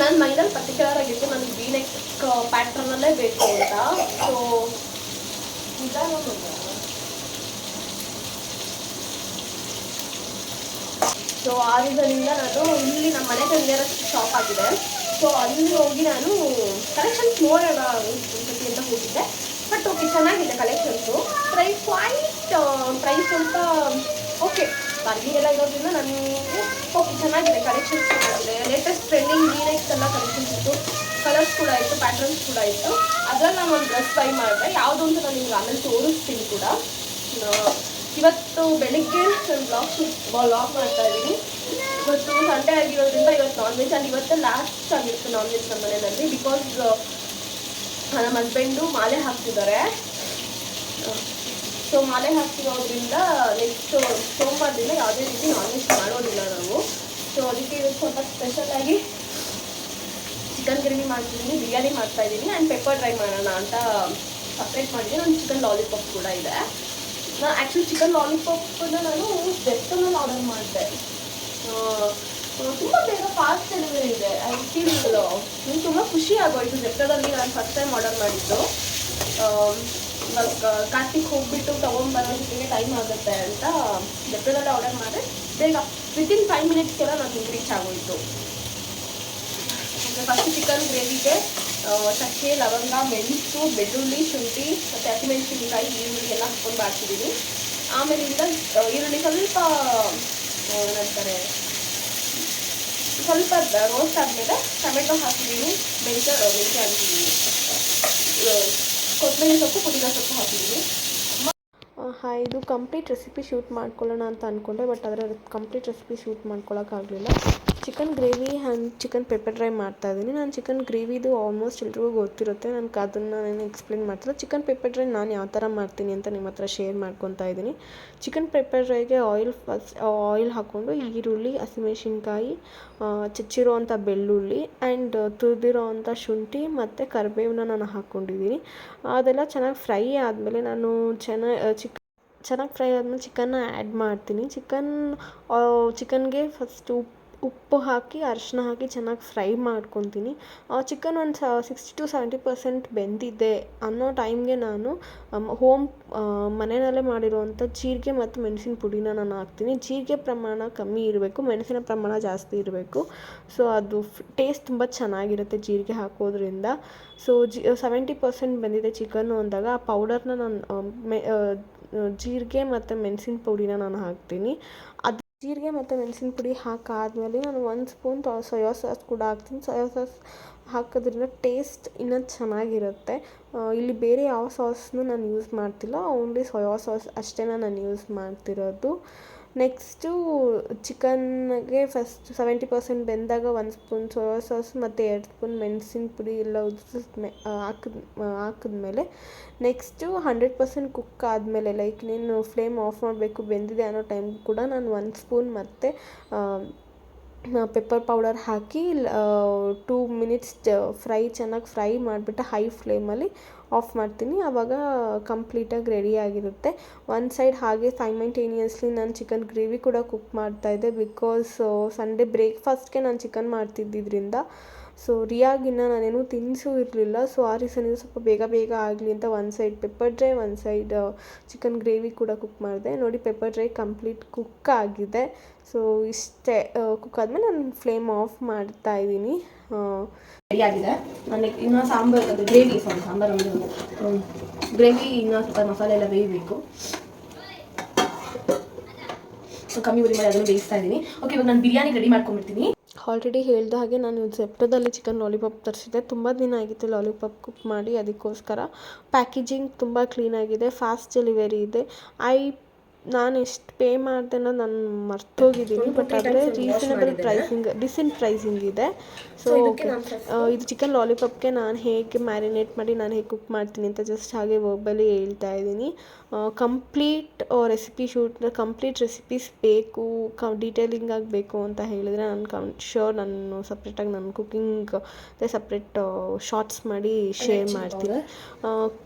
ನಾನು ಮೈಂಡಲ್ಲಿ ಪರ್ಟಿಕ್ಯುಲರ್ ಆಗಿತ್ತು ನನಗೆ ಬಿ ನೆಕ್ ಪ್ಯಾಟ್ರನಲ್ಲೇ ಬೇಕು ಅಂತ. ಸೊ ನಿಧಾನ ಸೊ ಆ ರೀಸನಿಂದ ನಾನು ಇಲ್ಲಿ ನಮ್ಮ ಮನೆ ತಂದೆ ಶಾಪ್ ಆಗಿದೆ. ಸೊ ಅಲ್ಲಿ ಹೋಗಿ ನಾನು ಕಲೆಕ್ಷನ್ಸ್ ನೋಡೋಣ ಒಂದ್ಸತಿ ಅಂತ ಹೋಗಿದ್ದೆ. ಬಟ್ ಓಕೆ ಚೆನ್ನಾಗಿದೆ ಕಲೆಕ್ಷನ್ಸು ಪ್ರೈಸ್ ಪಾಯಿಂಟ್ ಪ್ರೈಸ್ ಅಂತ ಓಕೆ ಎಲ್ಲ ಇರೋದ್ರಿಂದ ನನಗೆ ಓಕೆ ಚೆನ್ನಾಗಿದೆ ಕಲೆಕ್ಷನ್ಸ್ ಚೆನ್ನಾಗಿದೆ. ಲೇಟೆಸ್ಟ್ ಟ್ರೆಂಡಿಂಗ್ ವೀನೆಕ್ಸ್ ಎಲ್ಲ ಕಲೆಕ್ಷನ್ಸ್ ಇತ್ತು. ಕಲರ್ಸ್ ಕೂಡ ಇತ್ತು ಪ್ಯಾಟರ್ನ್ಸ್ ಕೂಡ ಇತ್ತು. ಅದರಲ್ಲಿ ನಾನು ಒಂದು ಡ್ರೆಸ್ ಬೈ ಮಾಡಿದೆ. ಯಾವುದು ಅಂತ ನಾನು ನಿಮ್ಗೆ ಆಮೇಲೆ ತೋರಿಸ್ತೀನಿ ಕೂಡ. ಇವತ್ತು ಬೆಳಿಗ್ಗೆ ನಾನು ಬ್ಲಾಗ್ ಬ್ಲಾಗ್ ಮಾಡ್ತಾ ಇದ್ದೀನಿ. ಇವತ್ತು ಸಂಡೇ ಆಗಿರೋದ್ರಿಂದ ಇವತ್ತು ನಾನ್ ವೆಜ್ ಅಲ್ಲಿ ಇವತ್ತು ಲಾಸ್ಟ್ ಆಗಿರುತ್ತೆ ನಾನ್ ವೆಜ್ ನಮ್ಮ ಮನೆಯಲ್ಲಿ ಬಿಕಾಸ್ ನಮ್ಮ ಹಸ್ಬೆಂಡು ಮಾಲೆ ಹಾಕ್ತಿದ್ದಾರೆ. ಸೊ ಮಾಲೆ ಹಾಕ್ತಿರೋದ್ರಿಂದ ನೆಕ್ಸ್ಟ್ ಸೋಮವಾರದಿಂದ ಯಾವುದೇ ರೀತಿ ನಾನ್ ವೆಜ್ ಮಾಡೋದಿಲ್ಲ ನಾವು. ಸೊ ಅದಕ್ಕೆ ಇವತ್ತು ಸ್ವಲ್ಪ ಸ್ಪೆಷಲಾಗಿ ಚಿಕನ್ ಗ್ರೇವಿ ಮಾಡ್ತಿದ್ದೀನಿ, ಬಿರಿಯಾನಿ ಮಾಡ್ತಾ ಇದ್ದೀನಿ ಆ್ಯಂಡ್ ಪೆಪ್ಪರ್ ಡ್ರೈ ಮಾಡೋಣ ಅಂತ ಸಪ್ರೇಟ್ ಮಾಡಿದ್ದೀನಿ. ಒಂದು ಚಿಕನ್ ಲಾಲಿಪಾಪ್ ಕೂಡ ಇದೆ. ನಾನು ಆ್ಯಕ್ಚುಲಿ ಚಿಕನ್ ಲಾಲಿಪಾಪನ್ನ ನಾನು ವೆಬ್ಟನಲ್ಲಿ ಆರ್ಡರ್ ಮಾಡಿದೆ. ತುಂಬ ಬೇಗ ಫಾಸ್ಟ್ ಡೆಲಿವರಿ ಇದೆ. ಐ ಫೀಲ್ ನಂಗೆ ತುಂಬ ಖುಷಿ ಆಗೋಯ್ತು. ಜೆಪ್ಟೋದಲ್ಲಿ ನಾನು ಫಸ್ಟ್ ಟೈಮ್ ಆರ್ಡರ್ ಮಾಡಿದ್ದು. ಕಾರ್ತಿಕ್ ಹೋಗ್ಬಿಟ್ಟು ತೊಗೊಂಬರೋದಕ್ಕೆ ಟೈಮ್ ಆಗುತ್ತೆ ಅಂತ ಜೆಪ್ಟೋದಲ್ಲಿ ಆರ್ಡರ್ ಮಾಡಿದೆ. ಬೇಗ ವಿತಿನ್ ಫೈವ್ ಮಿನಿಟ್ಸ್ಗೆಲ್ಲ ನನಗೆ ರೀಚ್ ಆಗೋಯ್ತು. ಫಸ್ಟ್ ಚಿಕನ್ ಗ್ರೇವಿಗೆ ಚಕ್ಕೆ, ಲವಂಗ, ಮೆಣಸು, ಬೆಳ್ಳುಳ್ಳಿ, ಶುಂಠಿ, ಮತ್ತು ಹಸಿಮೆಣಸಿನಕಾಯಿ, ಈರುಳ್ಳಿ ಎಲ್ಲ ಹಾಕ್ಕೊಂಡು ಮಾಡ್ತಿದ್ದೀನಿ ಆಮೇಲಿಂದ ಈರುಳ್ಳಿ ಸ್ವಲ್ಪ ಏನಂತಾರೆ, ಸ್ವಲ್ಪ ರೋಸ್ಟ್ ಆದಮೇಲೆ ಟೊಮೆಟೊ ಹಾಕಿದ್ದೀನಿ ಮೆಂತ್ಯ ಮೆಂತ್ಯ ಹಾಕಿದ್ದೀನಿ ಕೊತ್ತಂಬರಿ ಸೊಪ್ಪು, ಪುದೀನ ಸೊಪ್ಪು ಹಾಕಿದ್ದೀನಿ ಇದು ಕಂಪ್ಲೀಟ್ ರೆಸಿಪಿ ಶೂಟ್ ಮಾಡ್ಕೊಳ್ಳೋಣ ಅಂತ ಅಂದ್ಕೊಂಡೆ ಬಟ್ ಅದರ complete recipe shoot ಮಾಡ್ಕೊಳಕ್ಕಾಗಲಿಲ್ಲ. Chicken gravy and chicken pepper dry ಮಾಡ್ತಾ ಇದ್ದೀನಿ. ನಾನು ಚಿಕನ್ ಗ್ರೇವಿದು ಆಲ್ಮೋಸ್ಟ್ ಎಲ್ರಿಗೂ ಗೊತ್ತಿರುತ್ತೆ. ನಾನು ಅದನ್ನು ನಾನು ಎಕ್ಸ್ಪ್ಲೇನ್ ಮಾಡ್ತಿಲ್ಲ. ಚಿಕನ್ ಪೆಪ್ಪರ್ ಡ್ರೈ ನಾನು ಯಾವ ಥರ ಮಾಡ್ತೀನಿ ಅಂತ ನಿಮ್ಮ ಹತ್ರ ಶೇರ್ ಮಾಡ್ಕೊತಾ ಇದ್ದೀನಿ. ಚಿಕನ್ ಪೆಪ್ಪರ್ ಡ್ರೈಗೆ ಆಯಿಲ್ ಫಸ್ಟ್ ಆಯಿಲ್ ಹಾಕ್ಕೊಂಡು ಈರುಳ್ಳಿ, ಹಸಿಮೆಣಸಿನ್ಕಾಯಿ ಚಚ್ಚಿರೋ ಅಂಥ ಬೆಳ್ಳುಳ್ಳಿ ಆ್ಯಂಡ್ ತುರಿದಿರೋ ಅಂಥ ಶುಂಠಿ ಮತ್ತು ಕರಿಬೇವನ್ನ ನಾನು ಹಾಕ್ಕೊಂಡಿದ್ದೀನಿ. ಅದೆಲ್ಲ ಚೆನ್ನಾಗಿ ಫ್ರೈ ಆದಮೇಲೆ ನಾನು ಚೆನ್ನಾಗಿ ಚಿಕ್, ಚೆನ್ನಾಗಿ ಫ್ರೈ ಆದಮೇಲೆ ಚಿಕನ್ನ ಆ್ಯಡ್ ಮಾಡ್ತೀನಿ. ಚಿಕನ್ ಚಿಕನ್ಗೆ ಫಸ್ಟ್ ಉಪ್ಪು
ಉಪ್ಪು ಹಾಕಿ ಅರಿಶಿನ ಹಾಕಿ ಚೆನ್ನಾಗಿ ಫ್ರೈ ಮಾಡ್ಕೊತೀನಿ. ಚಿಕನ್ ಒಂದು ಸಿಕ್ಸ್ಟಿ ಟು ಸೆವೆಂಟಿ ಪರ್ಸೆಂಟ್ ಬೆಂದಿದೆ ಅನ್ನೋ ಟೈಮ್ಗೆ ನಾನು ಹೋಮ್ ಮನೆಯಲ್ಲೇ ಮಾಡಿರುವಂಥ ಜೀರಿಗೆ ಮತ್ತು ಮೆಣಸಿನ ಪುಡಿನ ನಾನು ಹಾಕ್ತೀನಿ. ಜೀರಿಗೆ ಪ್ರಮಾಣ ಕಮ್ಮಿ ಇರಬೇಕು, ಮೆಣಸಿನ ಪ್ರಮಾಣ ಜಾಸ್ತಿ ಇರಬೇಕು. ಸೊ ಅದು ಟೇಸ್ಟ್ ತುಂಬ ಚೆನ್ನಾಗಿರುತ್ತೆ ಜೀರಿಗೆ ಹಾಕೋದ್ರಿಂದ. ಸೊ ಜಿ ಸೆವೆಂಟಿ ಪರ್ಸೆಂಟ್ ಬಂದಿದೆ ಚಿಕನ್ನು ಅಂದಾಗ, ಆ ಪೌಡರ್ನ ನಾನು ಮೆ ಜೀರಿಗೆ ಮತ್ತು ಮೆಣಸಿನ ಪುಡಿನ ನಾನು ಹಾಕ್ತೀನಿ. ಅದು ಜೀರಿಗೆ ಮತ್ತು ಮೆಣಸಿನ ಪುಡಿ ಹಾಕಾದ್ಮೇಲೆ ನಾನು ಒಂದು ಸ್ಪೂನ್ ಸೋಯಾ ಸಾಸ್ ಕೂಡ ಹಾಕ್ತೀನಿ. ಸೋಯಾ ಸಾಸ್ ಹಾಕೋದ್ರಿಂದ ಟೇಸ್ಟ್ ಇನ್ನೂ ಚೆನ್ನಾಗಿರುತ್ತೆ. ಇಲ್ಲಿ ಬೇರೆ ಯಾವ ಸಾಸ್ನು ನಾನು ಯೂಸ್ ಮಾಡ್ತಿಲ್ಲ. ಓನ್ಲಿ ಸೋಯಾ ಸಾಸ್ ಅಷ್ಟೇ ನಾನು ಯೂಸ್ ಮಾಡ್ತಿರೋದು. ನೆಕ್ಸ್ಟು ಚಿಕನ್ಗೆ ಫಸ್ಟ್ ಸೆವೆಂಟಿ ಪರ್ಸೆಂಟ್ ಬೆಂದಾಗ ಒಂದು ಸ್ಪೂನ್ ಸೋಯಾ ಸಾಸ್ ಮತ್ತು ಎರಡು ಸ್ಪೂನ್ ಮೆಣಸಿನ ಪುಡಿ ಎಲ್ಲ ಉದ್ರಿಸ್ಮೆ ಹಾಕಿದ ಹಾಕಿದ್ಮೇಲೆ ನೆಕ್ಸ್ಟು ಹಂಡ್ರೆಡ್ ಪರ್ಸೆಂಟ್ ಕುಕ್ ಆದಮೇಲೆ ಲೈಕ್ ನೀನು ಫ್ಲೇಮ್ ಆಫ್ ಮಾಡಬೇಕು, ಬೆಂದಿದೆ ಅನ್ನೋ ಟೈಮ್ ಕೂಡ ನಾನು ಒಂದು ಸ್ಪೂನ್ ಮತ್ತು ಪೆಪ್ಪರ್ ಪೌಡರ್ ಹಾಕಿ ಟೂ ಮಿನಿಟ್ಸ್ ಫ್ರೈ ಚೆನ್ನಾಗಿ ಫ್ರೈ ಮಾಡಿಬಿಟ್ಟು ಹೈ ಫ್ಲೇಮಲ್ಲಿ ಆಫ್ ಮಾಡ್ತೀನಿ. ಆವಾಗ ಕಂಪ್ಲೀಟಾಗಿ ರೆಡಿ ಆಗಿರುತ್ತೆ. ಒಂದು ಸೈಡ್ ಹಾಗೆ ಸೈಮಂಟೇನಿಯಸ್ಲಿ ನಾನು ಚಿಕನ್ ಗ್ರೇವಿ ಕೂಡ ಕುಕ್ ಮಾಡ್ತಾಯಿದ್ದೆ ಬಿಕಾಸ್ ಸಂಡೇ ಬ್ರೇಕ್ಫಾಸ್ಟ್ಗೆ ನಾನು ಚಿಕನ್ ಮಾಡ್ತಿದ್ದಿದ್ರಿಂದ. ಸೊ ರಿಯಾಗಿನ್ನ ನಾನೇನು ತಿನ್ನಿಸೂ ಇರಲಿಲ್ಲ. ಸೊ ಆ ರೀಸನಿಂದ ಸ್ವಲ್ಪ ಬೇಗ ಬೇಗ ಆಗಲಿ ಅಂತ one side pepper dry one side chicken gravy ಕೂಡ ಕುಕ್ ಮಾಡಿದೆ. ನೋಡಿ ಪೆಪ್ಪರ್ ಡ್ರೈ ಕಂಪ್ಲೀಟ್ ಕುಕ್ ಆಗಿದೆ. ಸೊ ಇಷ್ಟೇ ಕುಕ್ ಆದಮೇಲೆ ನಾನು ಫ್ಲೇಮ್ ಆಫ್ ಮಾಡ್ತಾ ಇದ್ದೀನಿ.
ರೆಡಿ ಆಗಿದೆ ನನಗೆ ಇನ್ನು ಸಾಂಬಾರು, ಅದು ಗ್ರೇವಿ ಸಾರಿ ಸಾಂಬಾರು ಒಂದು ಗ್ರೇವಿ ಇನ್ನು ಸ್ವಲ್ಪ ಮಸಾಲೆ ಎಲ್ಲ ಬೇಯಬೇಕು ಸೊ ಕಮ್ಮಿ ಉರಿ ಮಾಡಿ ಅದನ್ನು ಬೇಯಿಸ್ತಾ ಇದ್ದೀನಿ. ಓಕೆ ಇವಾಗ ನಾನು ಬಿರಿಯಾನಿ ರೆಡಿ ಮಾಡ್ಕೊಂಡ್ಬಿಡ್ತೀನಿ.
ಆಲ್ರೆಡಿ ಹೇಳಿದ ಹಾಗೆ ನಾನು ಜೆಪ್ಟೋದಲ್ಲಿ ಚಿಕನ್ ಲಾಲಿಪಾಪ್ ತರಿಸಿದ್ದೆ. ತುಂಬ ದಿನ ಆಗಿತ್ತು ಲಾಲಿಪಾಪ್ ಕುಕ್ ಮಾಡಿ, ಅದಕ್ಕೋಸ್ಕರ. ಪ್ಯಾಕೇಜಿಂಗ್ ತುಂಬ ಕ್ಲೀನಾಗಿದೆ ಫಾಸ್ಟ್ ಡೆಲಿವರಿ ಇದೆ. ಐ ನಾನು ಎಷ್ಟು ಪೇ ಮಾಡಿದೆ ಅನ್ನೋದು ನಾನು ಮರ್ತೋಗಿದ್ದೀನಿ ಬಟ್ ಆದರೆ ರೀಸನಬಲ್ ಪ್ರೈಸಿಂಗ್ ಡಿಸೆಂಟ್ ಪ್ರೈಸಿಂಗ್ ಇದೆ. ಸೊ ಇದು ಚಿಕನ್ ಲಾಲಿಪಾಪ್ಗೆ ನಾನು ಹೇಗೆ ಮ್ಯಾರಿನೇಟ್ ಮಾಡಿ ನಾನು ಹೇಗೆ ಕುಕ್ ಮಾಡ್ತೀನಿ ಅಂತ ಜಸ್ಟ್ ಹಾಗೆ ವರ್ಬಲಿ ಹೇಳ್ತಾ ಇದ್ದೀನಿ. Complete recipe shoot complete recipes ಬೇಕು ಕ ಡೀಟೇಲಿಂಗ್ ಆಗಬೇಕು ಅಂತ ಹೇಳಿದರೆ ನಾನು ಕಮ್ ಶ್ಯೂರ್ ನಾನು ಸಪ್ರೇಟಾಗಿ ನಾನು ಕುಕ್ಕಿಂಗ್ ಸಪ್ರೇಟ್ ಶಾರ್ಟ್ಸ್ ಮಾಡಿ ಶೇರ್ ಮಾಡ್ತೀನಿ.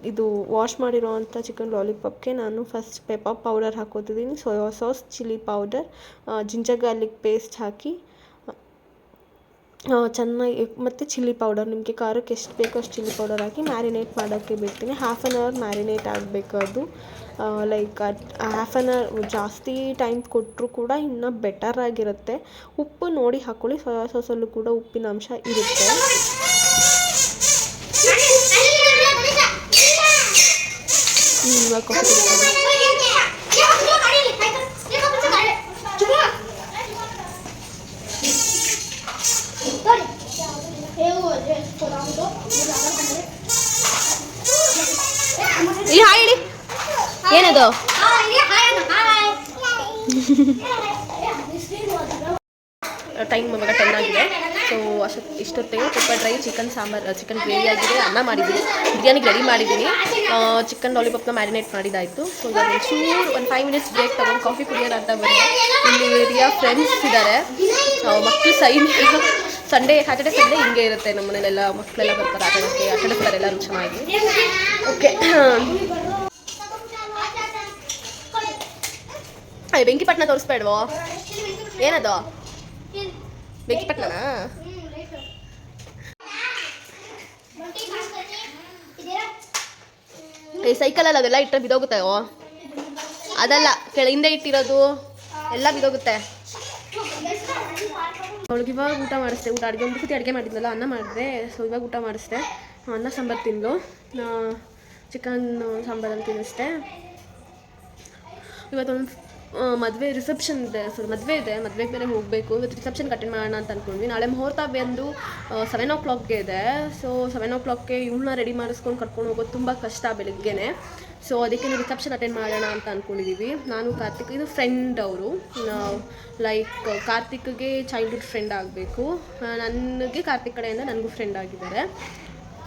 ಇದು ವಾಶ್ ಮಾಡಿರೋವಂಥ ಚಿಕನ್ ಲಾಲಿಪಾಪ್ಗೆ ನಾನು first pepper powder ಹಾಕೋತಿದ್ದೀನಿ soya sauce chilli powder ginger garlic paste ಹಾಕಿ ಚೆನ್ನಾಗಿ, ಮತ್ತು ಚಿಲ್ಲಿ ಪೌಡರ್ ನಿಮಗೆ ಖಾರಕ್ಕೆ ಎಷ್ಟು ಬೇಕೋ ಅಷ್ಟು ಚಿಲ್ಲಿ ಪೌಡರ್ ಹಾಕಿ ಮ್ಯಾರಿನೇಟ್ ಮಾಡೋಕ್ಕೆ ಬಿಡ್ತೀನಿ. ಹಾಫ್ ಆನ್ ಅವರ್ ಮ್ಯಾರಿನೇಟ್ ಆಗಬೇಕು ಅದು. ಲೈಕ್ ಹಾಫ್ ಆನ್ ಅವರ್ ಜಾಸ್ತಿ ಟೈಮ್ ಕೊಟ್ಟರು ಕೂಡ ಇನ್ನೂ ಬೆಟರ್ ಆಗಿರುತ್ತೆ. ಉಪ್ಪು ನೋಡಿ ಹಾಕ್ಕೊಳ್ಳಿ ಸೋಯಾ ಸಾಸಲ್ಲೂ ಕೂಡ ಉಪ್ಪಿನ ಅಂಶ ಇರುತ್ತೆ. ಇವಾಗ ಕಾಫಿ ಕುಡಿತೀನಿ. ಹಾಯ್ ಹೇಳಿ. ಏನದು? ಟೈಮ್ ಇವಾಗ ಟೆನ್ ಆಗಿದೆ. ಸೊ ಅಷ್ಟು ಇಷ್ಟೊತ್ತಿಗೆ ಸ್ವಲ್ಪ dry, chicken sambar chicken gravy ಆಗಿದೆ. ಅನ್ನ ಮಾಡಿದ್ದೀನಿ. ಬಿರಿಯಾನಿಗೆ ರೆಡಿ ಮಾಡಿದ್ದೀನಿ. ಚಿಕನ್ ಲಾಲಿಪಾಪ್ನ ಮ್ಯಾರಿನೇಟ್ ಮಾಡಿದ್ದಾಯಿತು ಸೊ ಇವಾಗ ಚೂರು ಒಂದು ಫೈವ್ ಮಿನಿಟ್ಸ್ ಬ್ರೇಕ್ ತಗೊಂಡು ಕಾಫಿ ಕುಡಿಯೋಣ ಅಂತ ಬಂದೆ. ಇಲ್ಲಿ ಏರಿಯಾ ಫ್ರೆಂಡ್ಸ್ ಇದ್ದಾರೆ. ಮಕ್ಕಳು ಸೈನ್ ಸಂಡೇ ಸ್ಯಾಟರ್ಡೆ ಸಂಡೇ ಹಿಂಗೆ ಇರುತ್ತೆ. ನಮ್ಮ ಮನೇಲೆಲ್ಲ ಮಕ್ಕಳೆಲ್ಲ ಬರ್ತಾರೆ ಆಟಕ್ಕೆ ಆಡೋಕ್ಕೆ ಆಟ ಆಡ್ತಾರೆ ಎಲ್ಲರೂ ಚೆನ್ನಾಗಿ. ಓಕೆ ಅಯ್ಯ ಬೆಂಕಿಪಟ್ಟಣ ತೋರಿಸ್ಬೇಡ್ವೋ? ಏನದು? ಬೆಂಕಿಪಟ್ಟಣನಾ ಈ ಸೈಕಲಲ್ಲಿ ಅದೆಲ್ಲ ಇಟ್ಟರೆ ಬಿದೋಗುತ್ತೆ ಅದಲ್ಲ, ಕೆಳ ಹಿಂದೆ ಇಟ್ಟಿರೋದು ಎಲ್ಲ ಬಿದೋಗುತ್ತೆ. ಅವಳಿಗೆ ಇವಾಗ ಊಟ ಮಾಡಿಸ್ದೆ, ಊಟ ಅಡುಗೆ ಒಂದು ಅಡುಗೆ ಮಾಡಿದ್ನಲ್ಲ, ಅನ್ನ ಮಾಡಿದೆ. ಸೊ ಇವಾಗ ಊಟ ಮಾಡಿಸ್ದೆ. ಅನ್ನ ಸಾಂಬಾರು ತಿಂದು ಚಿಕನ್ ಸಾಂಬಾರಲ್ಲಿ ತಿನ್ನಿಸ್ದೆ. ಇವತ್ತೊಂದು ಮದುವೆ ರಿಸೆಪ್ಷನ್ ಇದೆ. ಸರ್ ಮದುವೆ ಇದೆ. ಮದುವೆಗೆ ಬೇರೆ ಹೋಗಬೇಕು. ಇವತ್ತು ರಿಸೆಪ್ಷನ್ಗೆ ಅಟೆಂಡ್ ಮಾಡೋಣ ಅಂತ ಅಂದ್ಕೊಂಡ್ವಿ ನಾಳೆ ಮುಹೂರ್ತ ಬಂದು ಸೆವೆನ್ ಓ ಕ್ಲಾಕ್ಗೆ ಇದೆ. ಸೊ ಸೆವೆನ್ ಓ ಕ್ಲಾಕ್ಗೆ ಇವಳನ್ನ ರೆಡಿ ಮಾಡಿಸ್ಕೊಂಡು ಕರ್ಕೊಂಡು ಹೋಗೋದು ತುಂಬ ಕಷ್ಟ ಬೆಳಿಗ್ಗೆನೆ. ಸೊ ಅದಕ್ಕೆ ರಿಸೆಪ್ಷನ್ ಅಟೆಂಡ್ ಮಾಡೋಣ ಅಂತ ಅಂದ್ಕೊಂಡಿದ್ದೀವಿ ನಾನು ಕಾರ್ತಿಕ್, ಇದು ಫ್ರೆಂಡ್ ಅವರು. ಲೈಕ್ ಕಾರ್ತಿಕ್ಗೆ ಚೈಲ್ಡ್ಹುಡ್ ಫ್ರೆಂಡ್ ಆಗಬೇಕು. ನನಗೆ ಕಾರ್ತಿಕ್ ಕಡೆಯಿಂದ ನನಗೂ ಫ್ರೆಂಡ್ ಆಗಿದ್ದಾರೆ.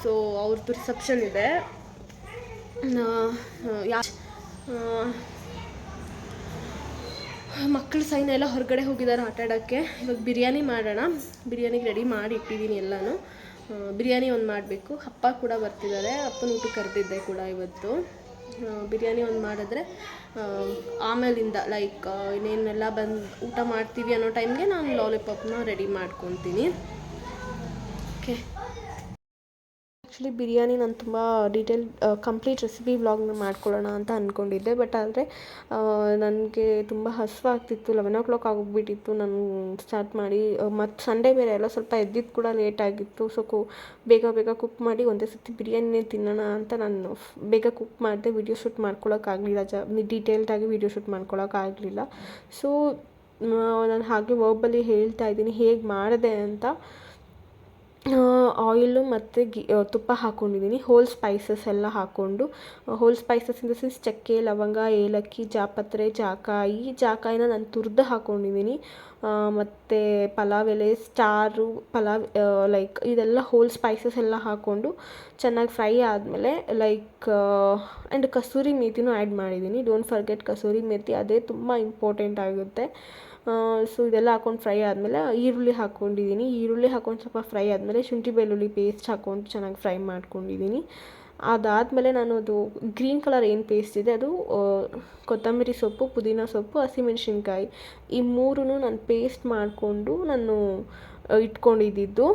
ಸೊ ಅವ್ರದ್ದು ರಿಸೆಪ್ಷನ್ ಇದೆ. ಯಾ ಮಕ್ಕಳು ಸೈನ್ ಎಲ್ಲ ಹೊರಗಡೆ ಹೋಗಿದ್ದಾರೆ ಆಟ ಆಡೋಕ್ಕೆ ಇವಾಗ ಬಿರಿಯಾನಿ ಮಾಡೋಣ. ಬಿರಿಯಾನಿಗೆ ರೆಡಿ ಮಾಡಿ ಇಟ್ಟಿದ್ದೀನಿ ಎಲ್ಲನೂ. ಬಿರಿಯಾನಿ ಒಂದು ಮಾಡಬೇಕು. ಅಪ್ಪ ಕೂಡ ಬರ್ತಿದ್ದಾರೆ. ಅಪ್ಪನ ಊಟ ಕರೆದಿದ್ದೆ ಕೂಡ ಇವತ್ತು. ಬಿರಿಯಾನಿ ಒಂದು ಮಾಡಿದ್ರೆ ಆಮೇಲಿಂದ ಲೈಕ್ ಇನ್ನೇನೆಲ್ಲ ಬಂದು ಊಟ ಮಾಡ್ತೀವಿ ಅನ್ನೋ ಟೈಮ್ಗೆ ನಾನು ಲಾಲಿಪಾಪ್ನ ರೆಡಿ ಮಾಡ್ಕೊತೀನಿ. ಆ್ಯಕ್ಚುಲಿ ಬಿರಿಯಾನಿ ನಾನು ತುಂಬ ಡೀಟೇಲ್ ಕಂಪ್ಲೀಟ್ ರೆಸಿಪಿ ವ್ಲಾಗ್ನ ಮಾಡ್ಕೊಳ್ಳೋಣ ಅಂತ ಅಂದ್ಕೊಂಡಿದ್ದೆ ಬಟ್ ಆದರೆ ನನಗೆ ತುಂಬ ಹಸಿವಾಗ್ತಿತ್ತು. ಲೆವೆನ್ ಓ ಕ್ಲಾಕ್ ಆಗೋಗ್ಬಿಟ್ಟಿತ್ತು. ನಾನು ಸ್ಟಾರ್ಟ್ ಮಾಡಿ ಮತ್ತು ಸಂಡೇ ಬೇರೆ ಎಲ್ಲ ಸ್ವಲ್ಪ ಎದ್ದಿದ್ದು ಕೂಡ ಲೇಟ್ ಆಗಿತ್ತು. ಸೊ ಕು, ಬೇಗ ಬೇಗ ಕುಕ್ ಮಾಡಿ ಒಂದೇ ಸತಿ ಬಿರಿಯಾನಿನೇ ತಿನ್ನೋಣ ಅಂತ ನಾನು ಬೇಗ ಕುಕ್ ಮಾಡಿದೆ. ವಿಡಿಯೋ ಶೂಟ್ ಮಾಡ್ಕೊಳ್ಳೋಕ್ಕಾಗಲಿಲ್ಲ ಜ ಡೀಟೇಲ್ಡಾಗಿ ವಿಡಿಯೋ ಶೂಟ್ ಮಾಡ್ಕೊಳ್ಳೋಕ್ಕಾಗಲಿಲ್ಲ ಸೊ ನಾನು ಹಾಗೆ ವರ್ಬಲ್ಲಿ ಹೇಳ್ತಾ ಇದ್ದೀನಿ. ಹೇಗೆ ಮಾಡಿದೆ ಅಂತ ಆಯಿಲು ಮತ್ತು ಗಿ ತುಪ್ಪ ಹಾಕ್ಕೊಂಡಿದ್ದೀನಿ ಹೋಲ್ ಸ್ಪೈಸಸ್ ಎಲ್ಲ ಹಾಕ್ಕೊಂಡು whole spices in the sense ಚಕ್ಕೆ, ಲವಂಗ, ಏಲಕ್ಕಿ, ಜಾಪತ್ರೆ, ಜಾಕಾಯಿ ಜಾಕಾಯಿನ ನಾನು ತುರಿದು ಹಾಕ್ಕೊಂಡಿದ್ದೀನಿ ಮತ್ತು ಪಲಾವ್ ಎಲೆ, ಸ್ಟಾರು, ಪಲಾವ್ ಲೈಕ್ ಇದೆಲ್ಲ ಹೋಲ್ ಸ್ಪೈಸಸ್ ಎಲ್ಲ ಹಾಕ್ಕೊಂಡು ಚೆನ್ನಾಗಿ ಫ್ರೈ ಆದಮೇಲೆ ಲೈಕ್ ಆ್ಯಂಡ್ ಕಸೂರಿ ಮೇಥಿನೂ ಆ್ಯಡ್ ಮಾಡಿದ್ದೀನಿ ಡೋಂಟ್ ಫರ್ಗೆಟ್ ಕಸೂರಿ ಮೇಥಿ ಅದೇ ತುಂಬ ಇಂಪಾರ್ಟೆಂಟ್ ಆಗುತ್ತೆ. ಸೊ ಇದೆಲ್ಲ ಹಾಕೊಂಡು ಫ್ರೈ ಆದಮೇಲೆ ಈರುಳ್ಳಿ ಹಾಕ್ಕೊಂಡಿದ್ದೀನಿ ಈರುಳ್ಳಿ ಹಾಕೊಂಡು ಸ್ವಲ್ಪ ಫ್ರೈ ಆದಮೇಲೆ ಶುಂಠಿ ಬೆಳ್ಳುಳ್ಳಿ ಪೇಸ್ಟ್ ಹಾಕ್ಕೊಂಡು ಚೆನ್ನಾಗಿ ಫ್ರೈ ಮಾಡ್ಕೊಂಡಿದ್ದೀನಿ ಅದಾದಮೇಲೆ ನಾನು ಅದು ಗ್ರೀನ್ ಕಲರ್ ಏನು ಪೇಸ್ಟ್ ಇದೆ, ಅದು ಕೊತ್ತಂಬರಿ ಸೊಪ್ಪು, ಪುದೀನ ಸೊಪ್ಪು, ಹಸಿಮೆಣಸಿನ್ಕಾಯಿ ಈ ಮೂರೂ ನಾನು ಪೇಸ್ಟ್ ಮಾಡಿಕೊಂಡು ನಾನು ಇಟ್ಕೊಂಡಿದ್ದಿದ್ದು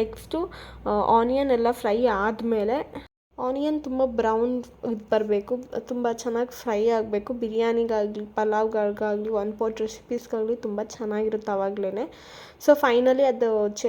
ನೆಕ್ಸ್ಟು ಆನಿಯನ್ ಎಲ್ಲ ಫ್ರೈ ಆದಮೇಲೆ ಆನಿಯನ್ ತುಂಬ ಬ್ರೌನ್ ಇದು ಬರಬೇಕು, ತುಂಬ ಚೆನ್ನಾಗಿ ಫ್ರೈ ಆಗಬೇಕು. ಬಿರಿಯಾನಿಗಾಗಲಿ ಪಲಾವ್ಗಳಿಗಾಗಲಿ ಒನ್ ಪಾಟ್ ರೆಸಿಪೀಸ್ಗಾಗಲಿ ತುಂಬ ಚೆನ್ನಾಗಿರುತ್ತೆ ಆವಾಗಲೇ ಸೊ ಫೈನಲಿ ಅದು ಚ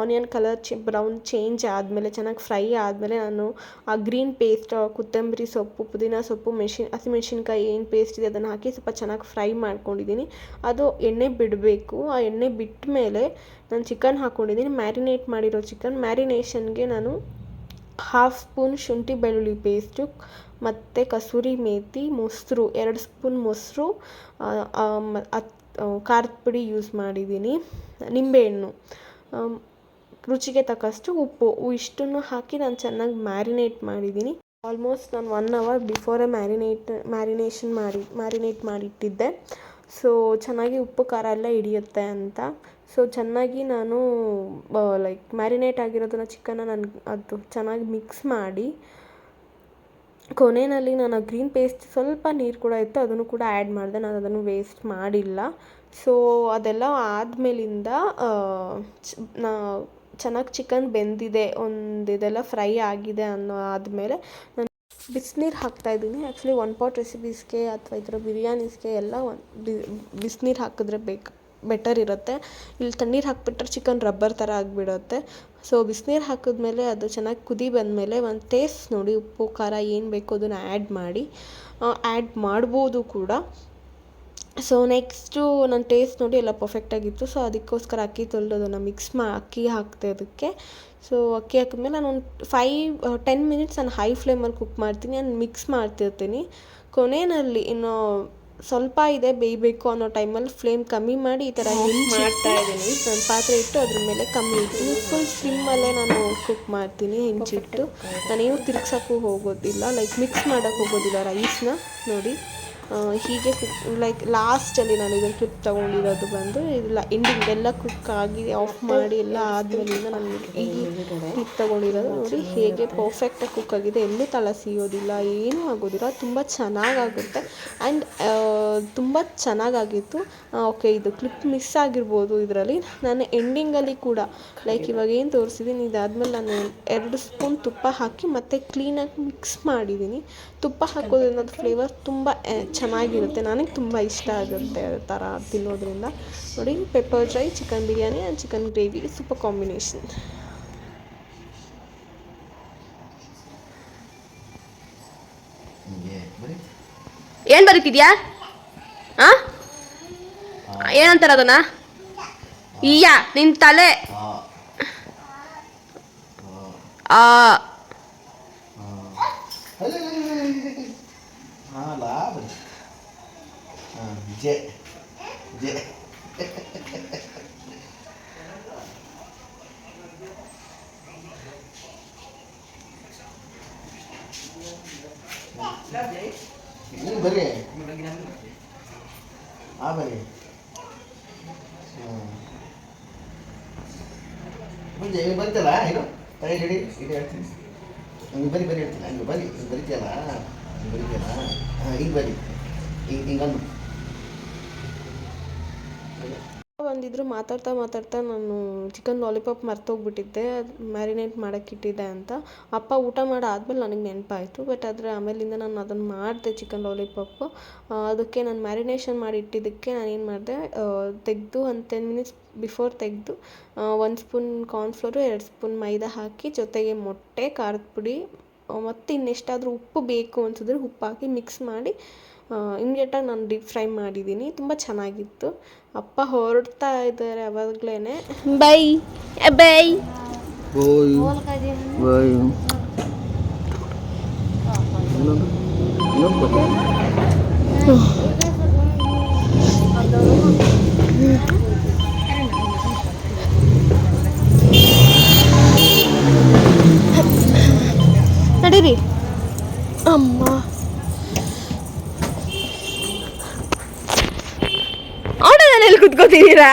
ಆನಿಯನ್ ಕಲರ್ ಚೆ ಬ್ರೌನ್ ಚೇಂಜ್ ಆದಮೇಲೆ, ಚೆನ್ನಾಗಿ ಫ್ರೈ ಆದಮೇಲೆ ನಾನು ಆ ಗ್ರೀನ್ ಪೇಸ್ಟ್ ಕೊತ್ತಂಬರಿ ಸೊಪ್ಪು, ಪುದೀನ ಸೊಪ್ಪು ಮೆಣಸಿನ ಹಸಿಮೆಣ್ಸಿನ್ಕಾಯಿ ಏನು ಪೇಸ್ಟ್ ಇದೆ ಅದನ್ನು ಹಾಕಿ ಸ್ವಲ್ಪ ಚೆನ್ನಾಗಿ ಫ್ರೈ ಮಾಡ್ಕೊಂಡಿದ್ದೀನಿ. ಅದು ಎಣ್ಣೆ ಬಿಡಬೇಕು. ಆ ಎಣ್ಣೆ ಬಿಟ್ಟ ಮೇಲೆ ನಾನು ಚಿಕನ್ ಹಾಕ್ಕೊಂಡಿದ್ದೀನಿ ಮ್ಯಾರಿನೇಟ್ ಮಾಡಿರೋ ಚಿಕನ್ ಮ್ಯಾರಿನೇಷನ್ಗೆ ನಾನು ಹಾಫ್ ಸ್ಪೂನ್ ಶುಂಠಿ ಬೆಳ್ಳುಳ್ಳಿ ಪೇಸ್ಟು ಮತ್ತು ಕಸೂರಿ ಮೇಥಿ ಮೊಸರು, ಎರಡು ಸ್ಪೂನ್ ಮೊಸರು ಖಾರದ ಪುಡಿ ಯೂಸ್ ಮಾಡಿದ್ದೀನಿ. ನಿಂಬೆಹಣ್ಣು ರುಚಿಗೆ ತಕ್ಕಷ್ಟು ಉಪ್ಪು. ಇಷ್ಟನ್ನು ಹಾಕಿ ನಾನು ಚೆನ್ನಾಗಿ ಮ್ಯಾರಿನೇಟ್ ಮಾಡಿದ್ದೀನಿ. ಆಲ್ಮೋಸ್ಟ್ ನಾನು ಒನ್ ಅವರ್ ಬಿಫೋರೇ ಮ್ಯಾರಿನೇಟ್ ಮ್ಯಾರಿನೇಷನ್ ಮಾಡಿ ಮ್ಯಾರಿನೇಟ್ ಮಾಡಿಟ್ಟಿದ್ದೆ. ಸೊ ಚೆನ್ನಾಗಿ ಉಪ್ಪು ಖಾರ ಎಲ್ಲ ಹಿಡಿಯುತ್ತೆ ಅಂತ. ಸೊ ಚೆನ್ನಾಗಿ ನಾನು ಲೈಕ್ ಮ್ಯಾರಿನೇಟ್ ಆಗಿರೋದನ್ನ ಚಿಕನ್ನ ನಾನು, ಅದು ಚೆನ್ನಾಗಿ ಮಿಕ್ಸ್ ಮಾಡಿ, ಕೊನೆಯಲ್ಲಿ ನಾನು ಆ ಗ್ರೀನ್ ಪೇಸ್ಟ್ ಸ್ವಲ್ಪ ನೀರು ಕೂಡ ಇತ್ತು, ಅದನ್ನು ಕೂಡ ಆ್ಯಡ್ ಮಾಡಿದೆ, ನಾನು ಅದನ್ನು ವೇಸ್ಟ್ ಮಾಡಿಲ್ಲ. ಸೊ ಅದೆಲ್ಲ ಆದಮೇಲಿಂದ ನಾ, ಚೆನ್ನಾಗಿ ಚಿಕನ್ ಬೆಂದಿದೆ, ಒಂದು ಇದೆಲ್ಲ ಫ್ರೈ ಆಗಿದೆ ಅನ್ನೋ ಆದಮೇಲೆ ನಾನು ಬಿಸಿನೀರು ಹಾಕ್ತಾಯಿದ್ದೀನಿ ಆ್ಯಕ್ಚುಲಿ ಒನ್ ಪಾಟ್ ರೆಸಿಪೀಸ್ಗೆ ಅಥವಾ ಈ ಥರ ಬಿರಿಯಾನೀಸ್ಗೆ ಎಲ್ಲ ಒಂದು ಬಿಸಿನೀರು ಹಾಕಿದ್ರೆ ಬೇಕು. ಬೆಟರ್ ಇರುತ್ತೆ. ಇಲ್ಲಿ ತಣ್ಣೀರು ಹಾಕಿಬಿಟ್ರೆ ಚಿಕನ್ ರಬ್ಬರ್ ಥರ ಆಗಿಬಿಡುತ್ತೆ. ಸೊ ಬಿಸಿನೀರು ಹಾಕಿದ್ಮೇಲೆ ಅದು ಚೆನ್ನಾಗಿ ಕುದಿ ಬಂದಮೇಲೆ ಒಂದು ಟೇಸ್ಟ್ ನೋಡಿ, ಉಪ್ಪು, ಖಾರ ಏನು ಬೇಕು ಅದನ್ನು ಆ್ಯಡ್ ಮಾಡಿ ಆ್ಯಡ್ ಮಾಡ್ಬೋದು ಕೂಡ. ಸೊ ನೆಕ್ಸ್ಟು ನನ್ನ ಟೇಸ್ಟ್ ನೋಡಿ ಎಲ್ಲ ಪರ್ಫೆಕ್ಟಾಗಿತ್ತು ಸೊ ಅದಕ್ಕೋಸ್ಕರ ಅಕ್ಕಿ ತೊಳೆದು ಅದನ್ನು ಮಿಕ್ಸ್ ಮಾ, ಅಕ್ಕಿ ಹಾಕಿದೆ ಅದಕ್ಕೆ. ಸೊ ಅಕ್ಕಿ ಹಾಕಿದ್ಮೇಲೆ ನಾನು ಒಂದು ಫೈವ್ ಟೆನ್ ಮಿನಿಟ್ಸ್ ನಾನು ಹೈ ಫ್ಲೇಮಲ್ಲಿ ಕುಕ್ ಮಾಡ್ತೀನಿ. ನಾನು ಮಿಕ್ಸ್ ಮಾಡ್ತಿರ್ತೀನಿ. ಕೊನೆಯಲ್ಲಿ ಇನ್ನು ಸ್ವಲ್ಪ ಇದೆ ಬೇಯಬೇಕು ಅನ್ನೋ ಟೈಮಲ್ಲಿ ಫ್ಲೇಮ್ ಕಮ್ಮಿ ಮಾಡಿ ಈ ಥರ ಹಿಂಗೆ ಮಾಡ್ತಾ ಇದ್ದೀನಿ. ನಾನು ಪಾತ್ರೆ ಇಟ್ಟು ಅದ್ರ ಮೇಲೆ ಕಮ್ಮಿ ಇಡ್ತೀನಿ. ಫುಲ್ ಸ್ಲಿಮ್ಮಲ್ಲೇ ನಾನು ಕುಕ್ ಮಾಡ್ತೀನಿ ಹೆಂಚಿಟ್ಟು ನಾನೇನು ತಿರ್ಗ್ಸೋಕ್ಕೂ ಹೋಗೋದಿಲ್ಲ. ಲೈಕ್ ಮಿಕ್ಸ್ ಮಾಡೋಕ್ಕೆ ಹೋಗೋದಿಲ್ಲ ರೈಸ್ನ ನೋಡಿ. ಹೀಗೆ ಕುಕ್ ಲೈಕ್ ಲಾಸ್ಟಲ್ಲಿ ನಾನು ಇದನ್ನು ಕ್ಲಿಪ್ ತೊಗೊಂಡಿರೋದು ಬಂದು ಇಲ್ಲ ಎಂಡಿಂಗ್ ಎಲ್ಲ ಕುಕ್ ಆಗಿ ಆಫ್ ಮಾಡಿ ಎಲ್ಲ ಆದಮೇಲಿಂದ ನಾನು ಈ ಕ್ಲಿಪ್ ತೊಗೊಂಡಿರೋದು ನೋಡಿ ಹೇಗೆ ಪರ್ಫೆಕ್ಟಾಗಿ ಕುಕ್ ಆಗಿದೆ. ಎಲ್ಲೂ ತಳ ಸಿಯೋದಿಲ್ಲ, ಏನೂ ಆಗೋದಿಲ್ಲ, ತುಂಬ ಚೆನ್ನಾಗಾಗುತ್ತೆ. ಆ್ಯಂಡ್ ತುಂಬ ಚೆನ್ನಾಗಾಗಿತ್ತು. ಓಕೆ ಇದು ಕ್ಲಿಪ್ ಮಿಸ್ ಆಗಿರ್ಬೋದು ಇದರಲ್ಲಿ. ನಾನು ಎಂಡಿಂಗಲ್ಲಿ ಕೂಡ ಲೈಕ್ ಇವಾಗ ಏನು ತೋರಿಸಿದ್ದೀನಿ ಇದಾದಮೇಲೆ ನಾನು ಎರಡು ಸ್ಪೂನ್ ತುಪ್ಪ ಹಾಕಿ ಮತ್ತೆ ಕ್ಲೀನಾಗಿ ಮಿಕ್ಸ್ ಮಾಡಿದ್ದೀನಿ ತುಪ್ಪ ಹಾಕೋದ್ರಿಂದ ಫ್ಲೇವರ್ ತುಂಬ ಚೆನ್ನಾಗಿರುತ್ತೆ. ನನಗೆ ತುಂಬ ಇಷ್ಟ ಆಗುತ್ತೆ ಆ ಥರ ತಿನ್ನೋದ್ರಿಂದ. ನೋಡಿ pepper dry chicken biryani and chicken gravy super combination ಏನು ಬರೀತಿದ್ಯಾ? ಹಾಂ ಏನಂತಾರೆ ಅದನ್ನ? ಇಯ್ಯ ನಿನ್ನ ತಲೆ. ಆ.
ಹಾಂ ಲಾಭ ಹಾಂ ಜೆ ಜೆ ನೀವು ಬರ್ರಿ ಆ ಬರ್ರಿ ಹಾಂ ಮುಂದೆ ಬರ್ತಲ್ಲ ಇದು ತಲೆ ಹಿಡಿ ಇದು ಹೇಳ್ತೀನಿ ಹಿಂಗೆ ಬರಿ ಬರಿ ಹೇಳ್ತೀನಿ ಹಂಗೆ ಬರಿ ಹಿಂಗೆ ಬರಿತೀಯಲ್ಲ ಹಿಂಗೆ ಬರಿತೀಯಲ್ಲ ಹಾಂ ಹಿಂಗೆ ಬರಿ ಹಿಂಗೆ ಹಿಂಗಂದು
ಬಂದಿದ್ರು ಮಾತಾಡ್ತಾ ಮಾತಾಡ್ತಾ ನಾನು ಚಿಕನ್ ಲಾಲಿಪಾಪ್ ಮರ್ತೋಗ್ಬಿಟ್ಟಿದ್ದೆ ಮ್ಯಾರಿನೇಟ್ ಮಾಡೋಕ್ಕೆ ಇಟ್ಟಿದ್ದೆ ಅಂತ. ಅಪ್ಪ ಊಟ ಮಾಡಾದ್ಮೇಲೆ ನನಗೆ ನೆನಪಾಯಿತು ಬಟ್ ಆದರೆ ಆಮೇಲಿಂದ ನಾನು ಅದನ್ನು ಮಾಡಿದೆ ಚಿಕನ್ ಲಾಲಿಪಾಪು. ಅದಕ್ಕೆ ನಾನು ಮ್ಯಾರಿನೇಷನ್ ಮಾಡಿ ಇಟ್ಟಿದ್ದಕ್ಕೆ ನಾನು ಏನು ಮಾಡಿದೆ ತೆಗೆದು ಒಂದು ಟೆನ್ ಮಿನಿಟ್ಸ್ ಬಿಫೋರ್ ತೆಗೆದು ಒಂದು ಸ್ಪೂನ್ ಕಾರ್ನ್ಫ್ಲೋರು ಎರಡು ಸ್ಪೂನ್ ಮೈದಾ ಹಾಕಿ ಜೊತೆಗೆ ಮೊಟ್ಟೆ, ಖಾರದ ಪುಡಿ ಮತ್ತು ಇನ್ನೆಷ್ಟಾದರೂ ಉಪ್ಪು ಬೇಕು ಅನ್ಸಿದ್ರೆ ಉಪ್ಪು ಹಾಕಿ ಮಿಕ್ಸ್ ಮಾಡಿ ಇಮ್ಡಿಯೇಟಾಗಿ ನಾನು ಡೀಪ್ ಫ್ರೈ ಮಾಡಿದ್ದೀನಿ ತುಂಬ ಚೆನ್ನಾಗಿತ್ತು. ಅಪ್ಪ ಹೊರಡ್ತಾ ಇದ್ದಾರೆ ಅವಾಗಲೇ ಬೈ ಬೈ ನಡೀರಿ. ಅಮ್ಮ. ಆಟೋದಲ್ಲಿ ಕುತ್ಕೋತಿದ್ದೀರಾ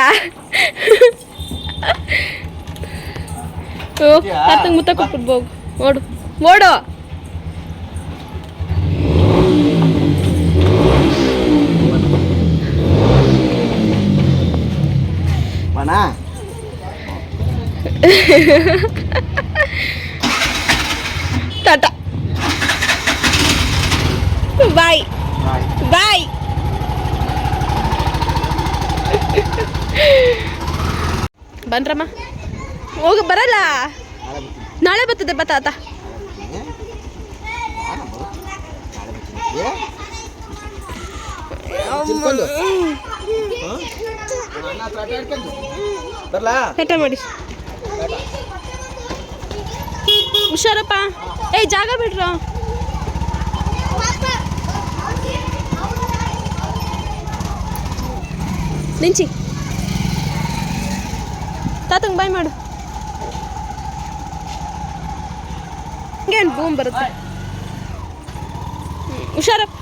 ಓ ತಾತಂಗೆ ಮುತ್ತ ಕೊಟ್ಬಿಡ್ಬೋಗು ಓಡು ಓಡು
ಬಣ
ಟಾಟಾ ಬಾಯ್ ಬಾಯ್ ಬನ್ರಮ್ಮ ಹೋಗ, ಬರಲ್ಲ. ನಾಳೆ ಬರ್ತದೆ ಬಾ ತಾತ.
ಬರಲಾ
ಊಟ ಮಾಡಿ. ಹುಷಾರಪ್ಪ. ಏಯ್ ಜಾಗ ಬಿಡ್ರ. ನಿಂಚಿ ತಾತಂಗೆ ಬಾಯ್ ಮಾಡು. ಏನು ಬೂಮ್ ಬರುತ್ತೆ? ಹುಷಾರಪ್ಪ